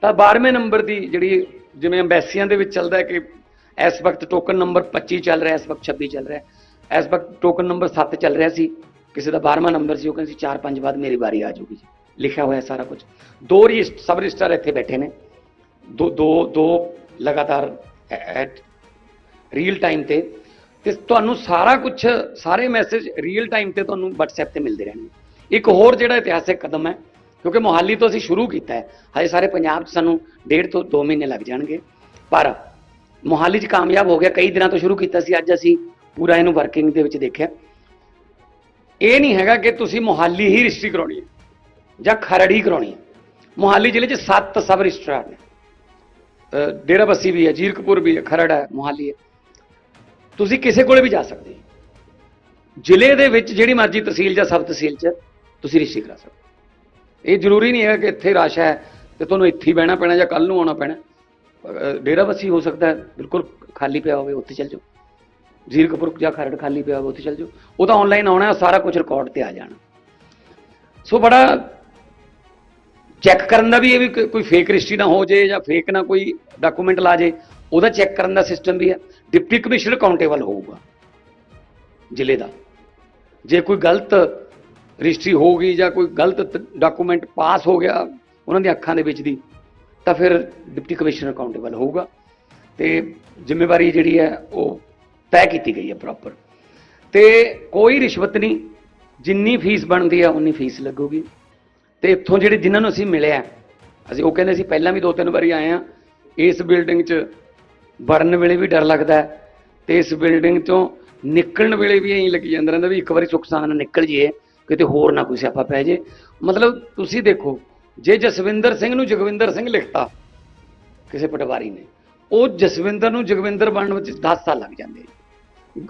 ਤਾਂ 12ਵੇਂ ਨੰਬਰ ਦੀ ਜਿਹੜੀ ਜਿਵੇਂ ਐਮਬੈਸੀਆਂ ਦੇ ਵਿੱਚ ਚੱਲਦਾ ਹੈ ਕਿ ਇਸ ਵਕਤ ਟੋਕਨ ਨੰਬਰ 25 ਚੱਲ ਰਿਹਾ, ਇਸ ਵਕਤ 26 ਚੱਲ ਰਿਹਾ, ਇਸ ਵਕਤ ਟੋਕਨ ਨੰਬਰ 7 ਚੱਲ ਰਿਹਾ ਸੀ, ਕਿਸੇ ਦਾ 12ਵਾਂ ਨੰਬਰ ਸੀ, ਉਹ ਕਹਿੰਦੇ ਸੀ 4-5 ਬਾਅਦ ਮੇਰੀ ਵਾਰੀ ਆ ਜਾਊਗੀ ਜੀ। ਲਿਖਿਆ ਹੋਇਆ ਸਾਰਾ ਕੁਝ। ਦੋ ਰਜਿਸਟ ਸਬ ਰਜਿਸਟਰ ਇੱਥੇ ਬੈਠੇ ਨੇ। ਦੋ ਦੋ ਦੋ ਲਗਾਤਾਰ ਐਟ ਰੀਅਲ ਟਾਈਮ ਤੇ। ਤੇ ਤੁਹਾਨੂੰ ਸਾਰਾ ਕੁਝ ਸਾਰੇ ਮੈਸੇਜ ਰੀਅਲ ਟਾਈਮ ਤੇ ਤੁਹਾਨੂੰ WhatsApp ਤੇ ਮਿਲਦੇ ਰਹਿਣਗੇ। ਇੱਕ ਹੋਰ ਜਿਹੜਾ ਇਤਿਹਾਸਿਕ ਕਦਮ ਹੈ, ਕਿਉਂਕਿ ਮੋਹਾਲੀ ਤੋਂ ਅਸੀਂ ਸ਼ੁਰੂ ਕੀਤਾ ਹੈ ਹਜੇ ਸਾਰੇ ਪੰਜਾਬ 'ਚ ਸਾਨੂੰ ਡੇਢ ਤੋਂ 2 ਮਹੀਨੇ ਲੱਗ ਜਾਣਗੇ। ਪਰ ਮੋਹਾਲੀ 'ਚ ਕਾਮਯਾਬ ਹੋ ਗਿਆ, ਕਈ ਦਿਨਾਂ ਤੋਂ ਸ਼ੁਰੂ ਕੀਤਾ ਸੀ, ਅੱਜ ਅਸੀਂ ਪੂਰਾ ਇਹਨੂੰ ਵਰਕਿੰਗ ਦੇ ਵਿੱਚ ਦੇਖਿਆ। ਇਹ ਨਹੀਂ ਹੈਗਾ ਕਿ ਤੁਸੀਂ ਮੋਹਾਲੀ ਹੀ ਰਜਿਸਟਰੀ ਕਰਾਉਣੀ ਹੈ। ਜਾਂ ਖਰੜੀ ਕਰਾਉਣੀ ਹੈ। ਮੋਹਾਲੀ ਜ਼ਿਲ੍ਹੇ 'ਚ 7 ਸਬ ਰਜਿਸਟਰਾਰ ਨੇ। ਅਹ ਡੇਰਾਬੱਸੀ ਵੀ ਹੈ, ਜੀਰਕਪੁਰ ਵੀ ਹੈ, ਖਰੜ ਹੈ, ਮੋਹਾਲੀ ਹੈ। ਤੁਸੀਂ ਕਿਸੇ ਕੋਲੇ ਵੀ ਜਾ ਸਕਦੇ ਜ਼ਿਲ੍ਹੇ ਦੇ ਵਿੱਚ ਜਿਹੜੀ ਮਰਜ਼ੀ ਤਹਿਸੀਲ ਜਾਂ ਸਬ ਤਹਿਸੀਲ 'ਚ ਤੁਸੀਂ ਰਜਿਸਟਰੀ ਕਰਾ ਸਕਦੇ ਹੋ। ਇਹ ਜ਼ਰੂਰੀ ਨਹੀਂ ਹੈ ਕਿ ਇੱਥੇ ਰਸ਼ ਹੈ ਤੇ ਤੁਹਾਨੂੰ ਇੱਥੇ ਹੀ ਬਹਿਣਾ ਪੈਣਾ ਜਾਂ ਕੱਲ ਨੂੰ ਆਉਣਾ ਪੈਣਾ। ਅਹ ਡੇਰਾਬੱਸੀ ਹੋ ਸਕਦਾ ਹੈ, ਬਿਲਕੁਲ ਖਾਲੀ ਪਿਆ ਹੋਵੇ, ਉੱਥੇ ਚੱਲ ਜਾਓ। ਜੀਰਕਪੁਰ ਜਾਂ ਖਰੜ ਖਾਲੀ ਪਿਆ ਹੋਵੇ, ਉੱਥੇ ਚੱਲ ਜਾਓ। ਉਹ ਤਾਂ ਆਨਲਾਈਨ ਆਉਣਾ, ਸਾਰਾ ਕੁਝ ਰਿਕਾਰਡ ਤੇ ਆ ਜਾਣਾ। ਸੋ ਬੜਾ ਚੈੱਕ ਕਰਨ ਦਾ ਵੀ ਇਹ ਵੀ ਕੋਈ- ਫੇਕ ਰਜਿਸਟਰੀ ਨਾ ਹੋ ਜੇ ਜਾਂ ਫੇਕ ਨਾ ਕੋਈ ਡਾਕੂਮੈਂਟ ਲਾ ਜੇ ਉਹਦਾ ਚੈੱਕ ਕਰਨ ਦਾ ਸਿਸਟਮ ਵੀ ਹੈ। ਡਿਪਟੀ ਕਮਿਸ਼ਨਰ ਅਕਾਊਂਟੇਬਲ ਹੋਊਗਾ ਜ਼ਿਲ੍ਹੇ ਦਾ। ਜੇ ਕੋਈ ਗਲਤ ਰਜਿਸਟਰੀ ਹੋ ਗਈ ਜਾਂ ਕੋਈ ਗਲਤ ਡਾਕੂਮੈਂਟ ਪਾਸ ਹੋ ਗਿਆ ਉਹਨਾਂ ਦੀਆਂ ਅੱਖਾਂ ਦੇ ਵਿੱਚ ਦੀ, ਤਾਂ ਫਿਰ ਡਿਪਟੀ ਕਮਿਸ਼ਨਰ ਅਕਾਊਂਟੇਬਲ ਹੋਊਗਾ। ਤੇ ਜ਼ਿੰਮੇਵਾਰੀ ਜਿਹੜੀ ਹੈ ਉਹ ਤੈਅ ਕੀਤੀ ਗਈ ਹੈ ਪ੍ਰੋਪਰ ਤੇ ਕੋਈ ਰਿਸ਼ਵਤ ਨਹੀਂ, ਜਿੰਨੀ ਫੀਸ ਬਣਦੀ ਹੈ, ਉਨੀ ਫੀਸ ਲੱਗੂਗੀ। ਤੇ ਇੱਥੋਂ ਜਿਹੜੇ ਜਿਨ੍ਹਾਂ ਨੂੰ ਅਸੀਂ ਮਿਲਿਆ ਅਸੀਂ ਉਹ ਕਹਿੰਦੇ ਸੀ, ਪਹਿਲਾਂ ਵੀ ਦੋ ਤਿੰਨ ਵਾਰੀ ਆਏ ਆ ਇਸ ਬਿਲਡਿੰਗ 'ਚ ਵੜਨ ਵੇਲੇ ਵੀ ਡਰ ਲੱਗਦਾ ਹੈ ਤੇ ਇਸ ਬਿਲਡਿੰਗ 'ਚੋਂ ਨਿਕਲਣ ਵੇਲੇ ਵੀ ਐਂ ਲੱਗੀ ਜਾਂਦਾ ਰਹਿੰਦਾ ਵੀ ਇੱਕ ਵਾਰੀ ਸੁੱਖ ਸਾਨ ਨਿਕਲ ਜੀਏ ਕਿਤੇ ਹੋਰ ਨਾ ਕੋਈ ਸਿਆਪਾ ਪੈ ਜੇ ਮਤਲਬ ਤੁਸੀਂ ਦੇਖੋ, ਜੇ ਜਸਵਿੰਦਰ ਸਿੰਘ ਨੂੰ ਜਗਵਿੰਦਰ ਸਿੰਘ ਲਿਖਤਾ, ਕਿਸੇ ਪਟਵਾਰੀ ਨੇ, ਉਹ ਜਸਵਿੰਦਰ ਨੂੰ ਜਗਵਿੰਦਰ ਬਣਨ ਵਿੱਚ 10 ਸਾਲ ਲੱਗ ਜਾਂਦੇ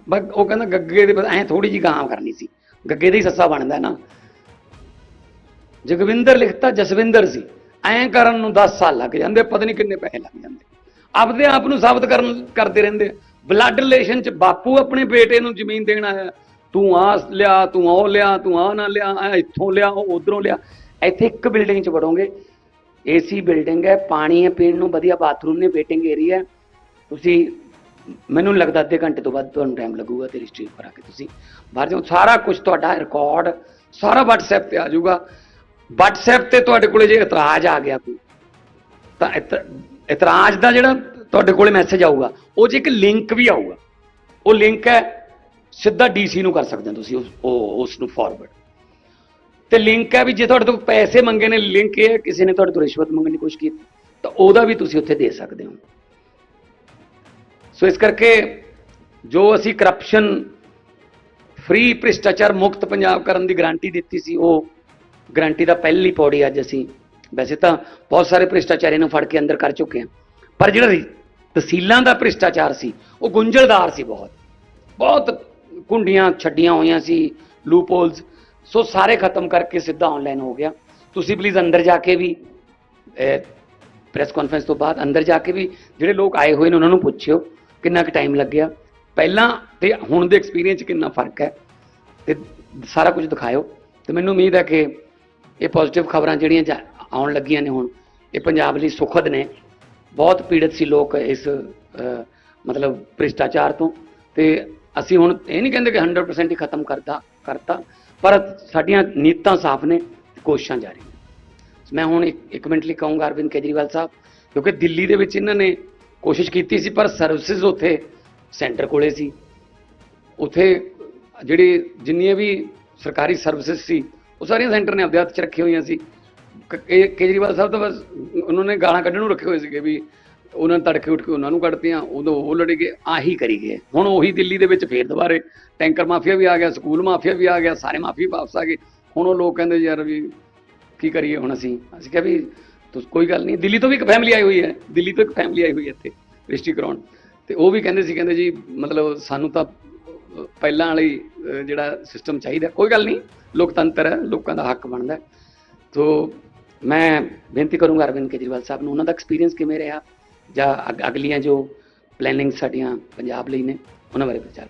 ਬਸ ਉਹ ਕਹਿੰਦਾ ਗੱਗੇ ਦੇ ਐ ਥੋੜੀ ਜੀ ਗਾਂ ਕਰਨੀ ਸੀ, ਗੱਗੇ ਦੇ ਹੀ ਸੱਸਾ ਬਣਦਾ ਨਾ ਜਗਵਿੰਦਰ ਲਿਖਤਾ ਜਸਵਿੰਦਰ ਸੀ। ਐਂ ਕਰਨ ਨੂੰ 10 ਸਾਲ ਲੱਗ ਜਾਂਦੇ, ਪਤਾ ਨਹੀਂ ਕਿੰਨੇ ਪੈਸੇ ਲੱਗ ਜਾਂਦੇ। ਆਪਦੇ ਆਪ ਨੂੰ ਸਾਬਤ ਕਰਨ ਕਰਦੇ ਰਹਿੰਦੇ। ਬਲੱਡ ਰਿਲੇਸ਼ਨ ਚ ਬਾਪੂ ਆਪਣੇ ਬੇਟੇ ਨੂੰ ਜ਼ਮੀਨ ਦੇਣ ਆਇਆ। ਤੂੰ ਆ ਲਿਆ, ਤੂੰ ਉਹ ਲਿਆ, ਤੂੰ ਆ ਨਾ ਲਿਆ ਆ ਇੱਥੋਂ ਲਿਆ, ਉਹ ਉਧਰੋਂ ਲਿਆ। ਇੱਥੇ ਇੱਕ ਬਿਲਡਿੰਗ ਚ ਵੜੋਗੇ। ਏਸੀ ਬਿਲਡਿੰਗ ਹੈ, ਪਾਣੀ ਹੈ, ਪੀਣ ਨੂੰ ਵਧੀਆ ਬਾਥਰੂਮ ਨੇ ਵੇਟਿੰਗ ਏਰੀਆ ਤੁਸੀਂ, ਮੈਨੂੰ ਲੱਗਦਾ ਅੱਧੇ ਘੰਟੇ ਤੋਂ ਬਾਅਦ ਤੁਹਾਨੂੰ ਟਾਈਮ ਲੱਗੂਗਾ ਤੇ ਰਜਿਸਟਰੀ ਆ ਕੇ ਤੁਸੀਂ। ਬਾਹਰ ਜਾਓ, ਸਾਰਾ ਕੁਝ ਤੁਹਾਡਾ ਰਿਕਾਰਡ ਸਾਰਾ WhatsApp ਤੇ ਆ ਜਾਊਗਾ। WhatsApp ਤੇ ਤੁਹਾਡੇ ਕੋਲੇ ਜੇ ਇਤਰਾਜ਼ ਆ ਗਿਆ ਕੋਈ, ਤਾਂ ਇਤ- ਇਤਰਾਜ਼ ਦਾ ਜਿਹੜਾ ਤੁਹਾਡੇ ਕੋਲੇ ਮੈਸੇਜ ਆਊਗਾ, ਉਹ 'ਚ ਇੱਕ ਲਿੰਕ ਵੀ ਆਊਗਾ, ਉਹ ਲਿੰਕ ਹੈ, ਸਿੱਧਾ ਡੀਸੀ ਨੂੰ ਕਰ ਸਕਦੇ ਹੋ ਤੁਸੀਂ ਉਸ, ਉਹ, ਉਸ ਨੂੰ ਫਾਰਵਰਡ ਤੇ ਲਿੰਕ ਹੈ ਵੀ ਜੇ ਤੁਹਾਡੇ ਤੋਂ ਪੈਸੇ ਮੰਗੇ ਨੇ ਲਿੰਕ ਇਹ ਹੈ, ਕਿਸੇ ਨੇ ਤੁਹਾਡੇ ਤੋਂ ਰਿਸ਼ਵਤ ਮੰਗਣ ਦੀ ਕੋਸ਼ਿਸ਼ ਕੀਤੀ, ਤਾਂ ਉਹਦਾ ਵੀ ਤੁਸੀਂ ਉੱਥੇ ਦੇ ਸਕਦੇ ਹੋ। ਸੋ ਇਸ ਕਰਕੇ ਜੋ ਅਸੀਂ ਕਰਪਸ਼ਨ ਫ੍ਰੀ ਭ੍ਰਿਸ਼ਟਾਚਾਰ ਮੁਕਤ ਪੰਜਾਬ ਕਰਨ ਦੀ ਗਾਰੰਟੀ ਦਿੱਤੀ ਸੀ, ਉਹ ਗਰੰਟੀ ਦਾ ਪਹਿਲੀ ਪੌੜੀ ਅੱਜ ਅਸੀਂ ਵੈਸੇ ਤਾਂ ਬਹੁਤ ਸਾਰੇ ਭ੍ਰਿਸ਼ਟਾਚਾਰੀਆਂ ਨੂੰ ਫੜ ਕੇ ਅੰਦਰ ਕਰ ਚੁੱਕੇ ਹਾਂ। ਪਰ ਜਿਹੜਾ ਤਹਿਸੀਲਾਂ ਦਾ ਭ੍ਰਿਸ਼ਟਾਚਾਰ ਸੀ, ਉਹ ਗੁੰਝਲਦਾਰ ਸੀ ਬਹੁਤ। ਬਹੁਤ ਕੁੰਡੀਆਂ ਛੱਡੀਆਂ ਹੋਈਆਂ ਸੀ ਲੂਪਹੋਲਸ ਸੋ ਸਾਰੇ ਖਤਮ ਕਰਕੇ ਸਿੱਧਾ ਆਨਲਾਈਨ ਹੋ ਗਿਆ। ਤੁਸੀਂ ਪਲੀਜ਼ ਅੰਦਰ ਜਾ ਕੇ ਵੀ ਪ੍ਰੈਸ ਕਾਨਫਰੰਸ ਤੋਂ ਬਾਅਦ ਅੰਦਰ ਜਾ ਕੇ ਵੀ ਜਿਹੜੇ ਲੋਕ ਆਏ ਹੋਏ ਨੇ, ਉਹਨਾਂ ਨੂੰ ਪੁੱਛਿਓ ਕਿੰਨਾ ਕੁ ਟਾਈਮ ਲੱਗਿਆ। ਪਹਿਲਾਂ ਤੇ ਹੁਣ ਦੇ ਐਕਸਪੀਰੀਅੰਸ 'ਚ ਕਿੰਨਾ ਫ਼ਰਕ ਹੈ, ਤੇ ਸਾਰਾ ਕੁਝ ਦਿਖਾਇਓ। ਤੇ ਮੈਨੂੰ ਉਮੀਦ ਹੈ ਕਿ ਇਹ ਪੋਜ਼ਿਟਿਵ ਖਬਰਾਂ ਜਿਹੜੀਆਂ ਜਾ- ਆਉਣ ਲੱਗੀਆਂ ਨੇ ਹੁਣ, ਇਹ ਪੰਜਾਬ ਲਈ ਸੁਖਦ ਨੇ। ਬਹੁਤ ਪੀੜਤ ਸੀ ਲੋਕ ਇਸ ਮਤਲਬ ਭ੍ਰਿਸ਼ਟਾਚਾਰ ਤੋਂ। ਤੇ ਅਸੀਂ ਹੁਣ ਇਹ ਨਹੀਂ ਕਹਿੰਦੇ ਕਿ 100% ਹੀ ਖਤਮ ਕਰਦਾ, ਕਰਤਾ, ਪਰ ਸਾਡੀਆਂ ਨੀਤਾਂ ਸਾਫ਼ ਨੇ, ਕੋਸ਼ਿਸ਼ਾਂ ਜਾਰੀ ਨੇ। ਮੈਂ ਹੁਣ ਇੱਕ ਇੱਕ ਮਿੰਟ ਲਈ ਕਹੂੰਗਾ ਅਰਵਿੰਦ ਕੇਜਰੀਵਾਲ ਸਾਹਿਬ, ਕਿਉਂਕਿ ਦਿੱਲੀ ਦੇ ਵਿੱਚ ਇਹਨਾਂ ਨੇ ਕੋਸ਼ਿਸ਼ ਕੀਤੀ ਸੀ, ਪਰ ਸਰਵਿਸਿਜ਼ ਉੱਥੇ ਸੈਂਟਰ ਕੋਲੇ ਸੀ। ਉੱਥੇ ਜਿਹੜੀ ਜਿੰਨੀਆਂ ਵੀ ਸਰਕਾਰੀ ਸਰਵਿਸਿਜ਼ ਸੀ ਉਹ ਸਾਰੀਆਂ ਸੈਂਟਰ ਨੇ ਆਪਦੇ ਹੱਥ 'ਚ ਰੱਖੀਆਂ ਹੋਈਆਂ ਸੀ। ਕ- ਕੇਜਰੀਵਾਲ ਸਾਹਿਬ ਤਾਂ ਬਸ ਉਹਨਾਂ ਨੇ ਗਾਲਾਂ ਕੱਢਣ ਨੂੰ ਰੱਖੇ ਹੋਏ ਸੀਗੇ ਵੀ ਉਹਨਾਂ ਨੇ ਤੜਕੇ ਉੱਠ ਕੇ ਉਹਨਾਂ ਨੂੰ ਕੱਢਤੀਆਂ, ਉਦੋਂ ਉਹ ਲੜੇ ਗਏ, ਆਹੀ ਕਰੀ ਗਏ। ਹੁਣ ਉਹੀ ਦਿੱਲੀ ਦੇ ਵਿੱਚ ਫੇਰ ਦੁਬਾਰੇ ਟੈਂਕਰ ਮਾਫੀਆ ਵੀ ਆ ਗਿਆ, ਸਕੂਲ ਮਾਫੀਆ ਵੀ ਆ ਗਿਆ, ਸਾਰੇ ਮਾਫੀ ਵਾਪਸ ਆ ਗਏ। ਹੁਣ ਉਹ ਲੋਕ ਕਹਿੰਦੇ ਯਾਰ ਵੀ ਕੀ ਕਰੀਏ ਹੁਣ ਅਸੀਂ? ਅਸੀਂ ਕਿਹਾ ਵੀ ਤੁਸੀਂ, ਕੋਈ ਗੱਲ ਨਹੀਂ, ਦਿੱਲੀ ਤੋਂ ਵੀ ਇੱਕ ਫੈਮਿਲੀ ਆਈ ਹੋਈ ਹੈ, ਦਿੱਲੀ ਤੋਂ ਇੱਕ ਫੈਮਿਲੀ ਆਈ ਹੋਈ ਹੈ ਇੱਥੇ ਰਜਿਸਟਰੀ ਕਰਾਉਣ। ਤੇ ਉਹ ਵੀ ਕਹਿੰਦੇ ਸੀ, ਕਹਿੰਦੇ ਜੀ ਮਤਲਬ ਸਾਨੂੰ ਤਾਂ ਪਹਿਲਾਂ ਵਾਲੀ ਜਿਹੜਾ ਸਿਸਟਮ ਚਾਹੀਦਾ, ਕੋਈ ਗੱਲ ਨਹੀਂ, ਲੋਕਤੰਤਰ ਹੈ, ਲੋਕਾਂ ਦਾ ਹੱਕ ਬਣਦਾ ਸੋ ਮੈਂ ਬੇਨਤੀ ਕਰੂੰਗਾ ਅਰਵਿੰਦ ਕੇਜਰੀਵਾਲ ਸਾਹਿਬ ਨੂੰ, ਉਹਨਾਂ ਦਾ ਐਕਸਪੀਰੀਅੰਸ ਕਿਵੇਂ ਰਿਹਾ? ਜਾਂ ਅਗ- ਅਗਲੀਆਂ ਜੋ ਪਲੈਨਿੰਗ ਸਾਡੀਆਂ ਪੰਜਾਬ ਲਈ ਨੇ, ਉਹਨਾਂ ਬਾਰੇ ਵਿਚਾਰ